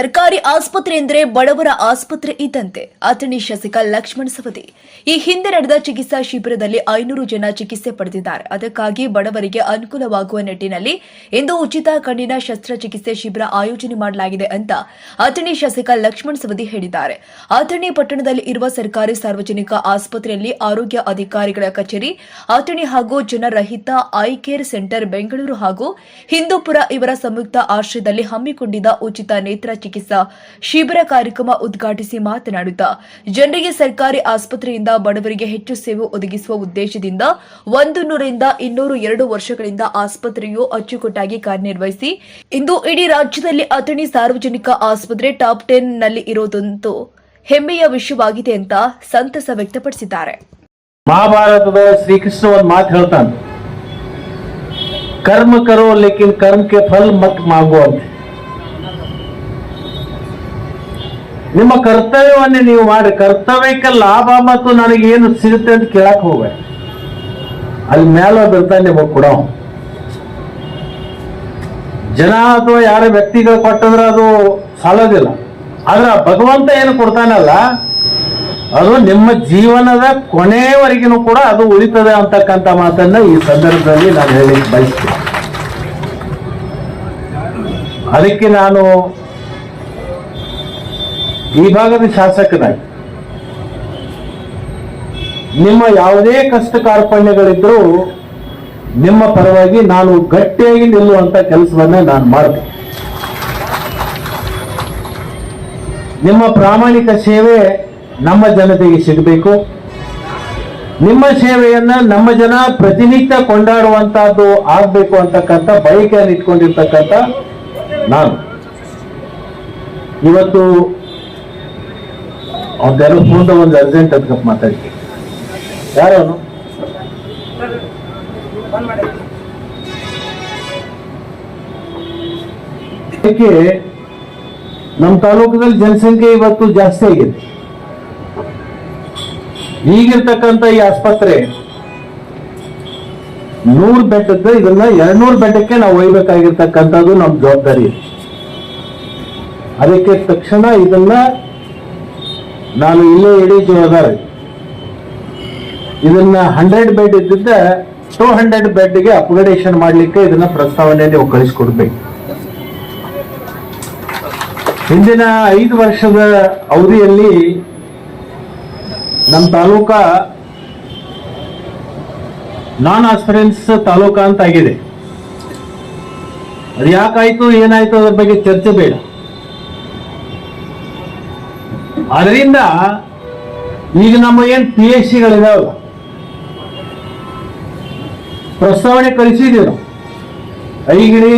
ಸರ್ಕಾರಿ ಆಸ್ಪತ್ರೆ ಎಂದರೆ ಬಡವರ ಆಸ್ಪತ್ರೆ ಇದ್ದಂತೆ. ಅಥಣಿ ಶಾಸಕ ಲಕ್ಷ್ಮಣ ಸವದಿ. ಈ ಹಿಂದೆ ನಡೆದ ಚಿಕಿತ್ಸಾ ಶಿಬಿರದಲ್ಲಿ ಐನೂರು ಜನ ಚಿಕಿತ್ಸೆ ಪಡೆದಿದ್ದಾರೆ. ಅದಕ್ಕಾಗಿ ಬಡವರಿಗೆ ಅನುಕೂಲವಾಗುವ ನಿಟ್ಟಿನಲ್ಲಿ ಇಂದು ಉಚಿತ ಕಣ್ಣಿನ ಶಸ್ತ್ರಚಿಕಿತ್ಸೆ ಶಿಬಿರ ಆಯೋಜನೆ ಮಾಡಲಾಗಿದೆ ಅಂತ ಅಥಣಿ ಶಾಸಕ ಲಕ್ಷ್ಮಣ ಸವದಿ ಹೇಳಿದ್ದಾರೆ. ಅಥಣಿ ಪಟ್ಟಣದಲ್ಲಿ ಇರುವ ಸರ್ಕಾರಿ ಸಾರ್ವಜನಿಕ ಆಸ್ಪತ್ರೆಯಲ್ಲಿ ಆರೋಗ್ಯ ಅಧಿಕಾರಿಗಳ ಕಚೇರಿ, ಅಥಣಿ ಹಾಗೂ ಜನರಹಿತ ಐ ಕೇರ್ ಸೆಂಟರ್ ಬೆಂಗಳೂರು ಹಾಗೂ ಹಿಂದೂಪುರ ಇವರ ಸಂಯುಕ್ತ ಆಶ್ರಯದಲ್ಲಿ ಹಮ್ಮಿಕೊಂಡಿದ್ದ ಉಚಿತ ನೇತ್ರ ಚಿಕಿತ್ಸಾ ಶಿಬಿರ ಕಾರ್ಯಕ್ರಮ ಉದ್ಘಾಟಿಸಿ ಮಾತನಾಡುತ್ತಾ, ಜನರಿಗೆ ಸರ್ಕಾರಿ ಆಸ್ಪತ್ರೆಯಿಂದ ಬಡವರಿಗೆ ಹೆಚ್ಚು ಸೇವೆ ಒದಗಿಸುವ ಉದ್ದೇಶದಿಂದ ಒಂದು ನೂರರಿಂದ ಇನ್ನೂರು ಎರಡು ವರ್ಷಗಳಿಂದ ಆಸ್ಪತ್ರೆಯು ಅಚ್ಚುಕಟ್ಟಾಗಿ ಕಾರ್ಯನಿರ್ವಹಿಸಿ, ಇಂದು ಇಡೀ ರಾಜ್ಯದಲ್ಲಿ ಅಥಣಿ ಸಾರ್ವಜನಿಕ ಆಸ್ಪತ್ರೆ ಟಾಪ್ ಟೆನ್ನಲ್ಲಿ ಇರೋದಂತೂ ಹೆಮ್ಮೆಯ ವಿಷಯವಾಗಿದೆ ಅಂತ ಸಂತಸ ವ್ಯಕ್ತಪಡಿಸಿದ್ದಾರೆ. ಮಹಾಭಾರತದ ಶ್ರೀಕೃಷ್ಣ ಒಂದು ಮಾತು ಹೇಳ್ತಾನೆ, ಕರ್ಮ ಕರೋ ಲೇಕಿನ್ ಕರ್ಮ ಕೆ ಫಲ್ ಮತ್ ಮಾಗೋ ನಿಮ್ಮ ಕರ್ತವ್ಯವನ್ನೇ ನೀವು ಮಾಡಿ, ಕರ್ತವ್ಯಕ್ಕೆ ಲಾಭ ಮತ್ತು ನನಗೆ ಏನು ಸಿಗುತ್ತೆ ಅಂತ ಕೇಳಕ್ ಹೋಗ ಅಲ್ಲಿ ಮೇಲೆ ಬರ್ತಾನೆ ಕೊಡೋ. ಜನ ಅಥವಾ ಯಾರ ವ್ಯಕ್ತಿಗಳು ಕೊಟ್ಟಂದ್ರೆ ಅದು ಸಾಲೋದಿಲ್ಲ. ಆದ್ರೆ ಭಗವಂತ ಏನು ಕೊಡ್ತಾನಲ್ಲ, ಅದು ನಿಮ್ಮ ಜೀವನದ ಕೊನೆಯವರೆಗೂ ಕೂಡ ಅದು ಉಳಿತದೆ ಅಂತಕ್ಕಂಥ ಮಾತನ್ನ ಈ ಸಂದರ್ಭದಲ್ಲಿ ನಾನು ಹೇಳಿ ಬಯಸ್ತೀನಿ. ಅದಕ್ಕೆ ನಾನು ಈ ಭಾಗದ ಶಾಸಕನಾಗಿ ನಿಮ್ಮ ಯಾವುದೇ ಕಷ್ಟ ಕಾರ್ಪಣ್ಯಗಳಿದ್ರೂ ನಿಮ್ಮ ಪರವಾಗಿ ನಾನು ಗಟ್ಟಿಯಾಗಿ ನಿಲ್ಲುವಂತ ಕೆಲಸವನ್ನ ನಾನು ಮಾಡಿದೆ ನಿಮ್ಮ ಪ್ರಾಮಾಣಿಕ ಸೇವೆ ನಮ್ಮ ಜನತೆಗೆ ಸಿಗಬೇಕು. ನಿಮ್ಮ ಸೇವೆಯನ್ನ ನಮ್ಮ ಜನ ಪ್ರತಿನಿತ್ಯ ಕೊಂಡಾಡುವಂತಹದ್ದು ಆಗ್ಬೇಕು ಅಂತಕ್ಕಂಥ ಬಯಕೆಯನ್ನು ಇಟ್ಕೊಂಡಿರ್ತಕ್ಕಂಥ ನಾನು. ಇವತ್ತು ಅವ್ರದ್ದೆಲ್ಲ ಫೋನ್ದ ಒಂದು ಅರ್ಜೆಂಟ್ ಅಂತ ಮಾತಾಡ್ತೀನಿ ಯಾರು ಅದಕ್ಕೆ ನಮ್ಮ ತಾಲೂಕಿನಲ್ಲಿ ಜನಸಂಖ್ಯೆ ಇವತ್ತು ಜಾಸ್ತಿ ಆಗಿದೆ. ಈಗಿರ್ತಕ್ಕಂಥ ಈ ಆಸ್ಪತ್ರೆ ನೂರು ಬೆಡ್ ಇದನ್ನ ಎರಡ್ನೂರು ಬೆಟ್ಟಕ್ಕೆ ನಾವು ಒಯ್ಬೇಕಾಗಿರ್ತಕ್ಕಂಥದ್ದು ನಮ್ಮ ಜವಾಬ್ದಾರಿ. ಅದಕ್ಕೆ ತಕ್ಷಣ ಇದನ್ನ ನಾನು ಇಲ್ಲೇ ಇಡೀ ಅದಾರೆ ಇದನ್ನ ಹಂಡ್ರೆಡ್ ಬೆಡ್ ಇದ್ದಿದ್ದ ಟೂ ಹಂಡ್ರೆಡ್ ಬೆಡ್ಗೆ ಅಪ್ಗ್ರೇಡೇಷನ್ ಮಾಡ್ಲಿಕ್ಕೆ ಇದನ್ನ ಪ್ರಸ್ತಾವನೆ ನೀವು ಕಳಿಸ್ಕೊಡ್ಬೇಕು. ಹಿಂದಿನ ಐದು ವರ್ಷದ ಅವಧಿಯಲ್ಲಿ ನಮ್ಮ ತಾಲೂಕಾ ನಾನ್ ಆಸ್ಪಿರೆನ್ಸ್ ತಾಲೂಕಾ ಅಂತ ಆಗಿದೆ. ಅದು ಯಾಕಾಯ್ತು ಏನಾಯ್ತು ಅದ್ರ ಬಗ್ಗೆ ಚರ್ಚೆ ಬೇಡ. ಅದರಿಂದ ಈಗ ನಮ್ಮ ಏನ್ ಪಿ ಎಚ್ ಸಿಗಳಿದಾವಲ್ಲ ಪ್ರಸ್ತಾವನೆ ಕಳಿಸಿದ್ದೀವಿ ನಾವು. ಐಗಿರಿ